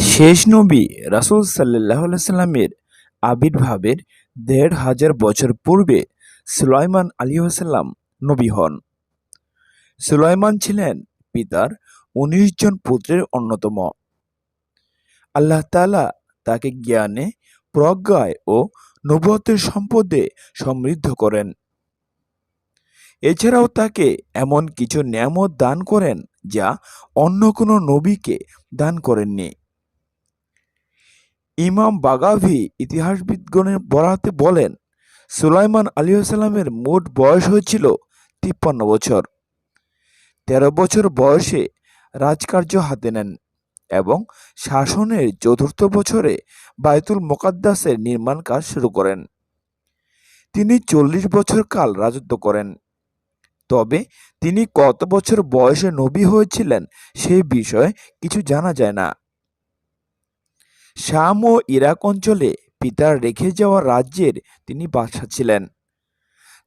শেষ নবী রাসূল আলাইহি সাল্লামের আবির্ভাবের দেড় হাজার বছর পূর্বে সুলাইমান আলাইহিসসালাম নবী হন। সুলাইমান ছিলেন পিতার উনিশ জন পুত্রের অন্যতম। আল্লাহ তালা তাকে জ্ঞানে, প্রজ্ঞায় ও নবুয়তের সম্পদে সমৃদ্ধ করেন। এছাড়াও তাকে এমন কিছু নেয়ামত দান করেন যা অন্য কোনো নবীকে দান করেননি। ইমাম বাগাভি ইতিহাসবিদগণের বরাতে বলেন, সুলাইমান আলিহাসাল্লামের মোট বয়স হয়েছিল তিপ্পান্ন বছর। তেরো বছর বয়সে রাজকার্য হাতে নেন এবং শাসনের চতুর্থ বছরে বায়তুল মোকাদ্দাসের নির্মাণ কাজ শুরু করেন। তিনি চল্লিশ বছর কাল রাজত্ব করেন। তবে তিনি কত বছর বয়সে নবী হয়েছিলেন সে বিষয়ে কিছু জানা যায় না। শাম ও ইরাক অঞ্চলে পিতার রেখে যাওয়া রাজ্যের তিনি বাদশা ছিলেন।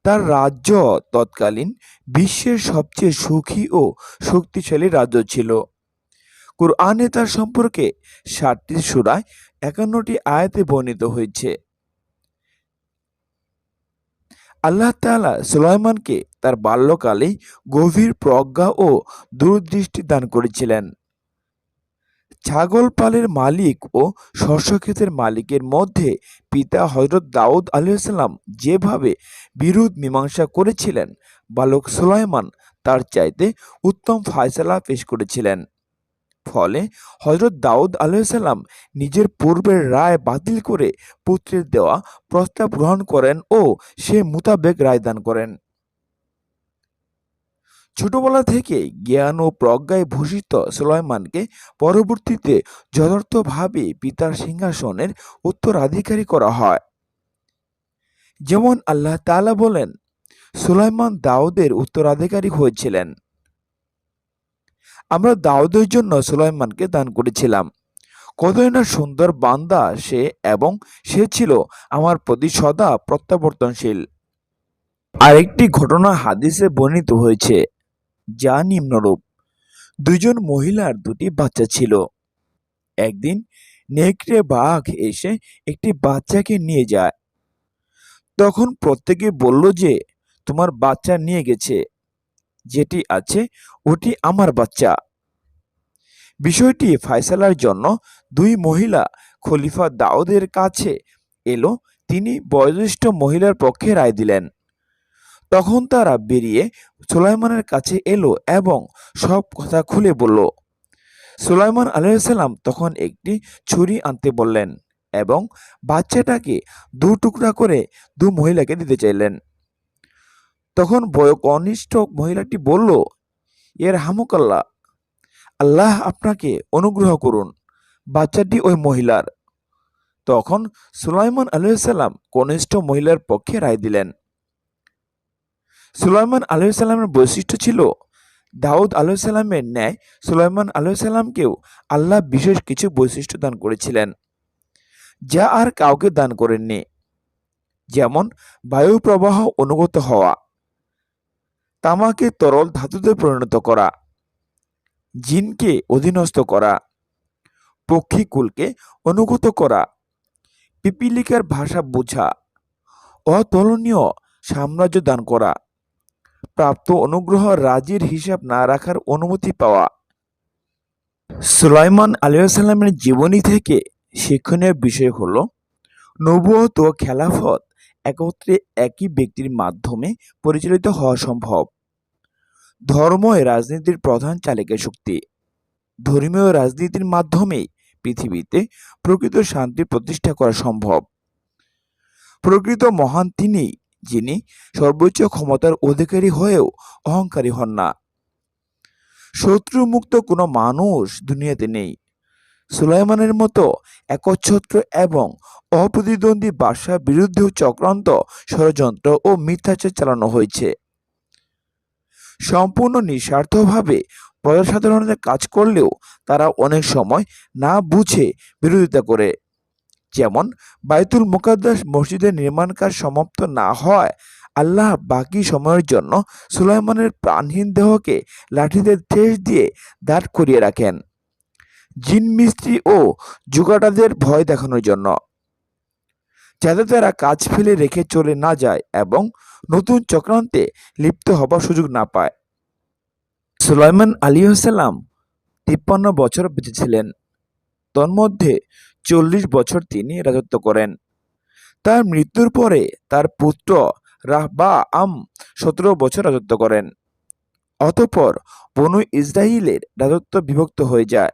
তার রাজ্য তৎকালীন বিশ্বের সবচেয়ে সুখী ও শক্তিশালী রাজ্য ছিল। কুরআনে তার সম্পর্কে ষাটটি সুরায় একান্নটি আয়াতে বর্ণিত হয়েছে। আল্লাহ তালা সুলাইমানকে তার বাল্যকালেই গভীর প্রজ্ঞা ও দূরদৃষ্টি দান করেছিলেন। ছাগল পালের মালিক ও শস্যক্ষেতের মালিকের মধ্যে পিতা হজরত দাউদ আলাইসাল্লাম যেভাবে বিরোধ মীমাংসা করেছিলেন, বালক সুলাইমান তার চাইতে উত্তম ফায়সালা পেশ করেছিলেন। ফলে হজরত দাউদ আলাইসাল্লাম নিজের পূর্বের রায় বাতিল করে পুত্রের দেওয়া প্রস্তাব গ্রহণ করেন ও সে মোতাবেক রায় দান করেন। ছোটবেলা থেকে জ্ঞান ও প্রজ্ঞায় ভূষিত সুলাইমানকে পরবর্তীতে যথার্থভাবে পিতার সিংহাসনের উত্তরাধিকারী করা হয়। যেমন আল্লাহ তাআলা বলেন, সুলাইমান দাউদের উত্তরাধিকারী হয়েছিলেন। আমরা দাউদের জন্য সুলাইমানকে দান করেছিলাম। কতই না সুন্দর বান্দা সে এবং সে ছিল আমার প্রতি সদা প্রত্যাবর্তনশীল। আরেকটি ঘটনা হাদিসে বর্ণিত হয়েছে, যা নিম্নরূপ। দুজন মহিলার দুটি বাচ্চা ছিল। একদিন নেকড়ে বাঘ এসে একটি বাচ্চাকে নিয়ে যায়। তখন প্রত্যেকে বলল যে, তোমার বাচ্চা নিয়ে গেছে। যেটি আছে, ওটি আমার বাচ্চা। বিষয়টি ফায়সালার জন্য দুই মহিলা খলিফা দাউদের কাছে এলো। তিনি বয়োজ্যেষ্ঠ মহিলার পক্ষে রায় দিলেন। তখন তারা বেরিয়ে সুলাইমানের কাছে এলো এবং সব কথা খুলে বলল। সুলাইমান আলাইসাল্লাম তখন একটি ছুরি আনতে বললেন এবং বাচ্চাটাকে দু টুকরা করে দু মহিলাকে দিতে চাইলেন। তখন বয়কনিষ্ঠ মহিলাটি বলল, এর হামুকাল্লা আল্লাহ। আল্লাহ আপনাকে অনুগ্রহ করুন, বাচ্চাটি ওই মহিলার। তখন সুলাইমান আলাইসাল্লাম কনিষ্ঠ মহিলার পক্ষে রায় দিলেন। সুলাইমান আলাইসাল্লামের বৈশিষ্ট্য ছিল, দাউদ আলাইসাল্লামের ন্যায় সুলাইমান আলাইসাল্লামকেও আল্লাহ বিশেষ কিছু বৈশিষ্ট্য দান করেছিলেন, যা আর কাউকে দান করেননি। যেমন বায়ু প্রবাহ অনুগত হওয়া। তামাকে তরল ধাতুতে পরিণত করা, জিনকে অধীনস্থ করা, পক্ষীকুলকে অনুগত করা, পিপিলিকার ভাষা বোঝা, অতুলনীয় সাম্রাজ্য দান করা, প্রাপ্ত অনুগ্রহ রাজির হিসাব না রাখার অনুমতি পাওয়া। সুলাইমান আলিয়াল্লামের জীবনী থেকে শিক্ষণীয় বিষয় হল নবুয়ত ও খেলাফত একত্রে একই ব্যক্তির মাধ্যমে পরিচালিত হওয়া সম্ভব। ধর্ম রাজনীতির প্রধান চালিকা শক্তি। ধর্মীয় রাজনীতির মাধ্যমেই পৃথিবীতে প্রকৃত শান্তি প্রতিষ্ঠা করা সম্ভব। প্রকৃত মহান তিনি, যিনি সর্বোচ্চ ক্ষমতার অধিকারী হয়েও অহংকারী হন না। শত্রুমুক্ত কোনো মানুষ দুনিয়াতে নেই। সুলাইমানের মতো একচ্ছত্র এবং অপ্রতিদ্বন্দ্বী বাসার বিরুদ্ধেও চক্রান্ত ষড়যন্ত্র ও মিথ্যাচার চালানো হয়েছে। সম্পূর্ণ নিঃস্বার্থভাবে প্রজাসাধারণের কাজ করলেও তারা অনেক সময় না বুঝে বিরোধিতা করে। যেমন, বায়তুল মুকাদ্দাস মসজিদের নির্মাণ কাজ সমাপ্ত না হয় আল্লাহ বাকি সময়ের জন্য সুলাইমানের প্রাণহীন দেহকে লাঠিতে ঠেস দিয়ে দাঁড় করিয়ে রাখেন। জিন মিস্ত্রি ও জুগাটাদের ভয় দেখানোর জন্য। যাতে তারা কাজ ফেলে রেখে চলে না যায় এবং নতুন চক্রান্তে লিপ্ত হবার সুযোগ না পায়। সুলাইমান আলী সাল্লাম তিপ্পান্ন বছর বেঁচে ছিলেন তন্মধ্যে চল্লিশ বছর তিনি রাজত্ব করেন। তার মৃত্যুর পরে তার পুত্র রাহবা আম সতেরো বছর রাজত্ব করেন। অতঃপর বনু ইসরায়েলের রাজত্ব বিভক্ত হয়ে যায়।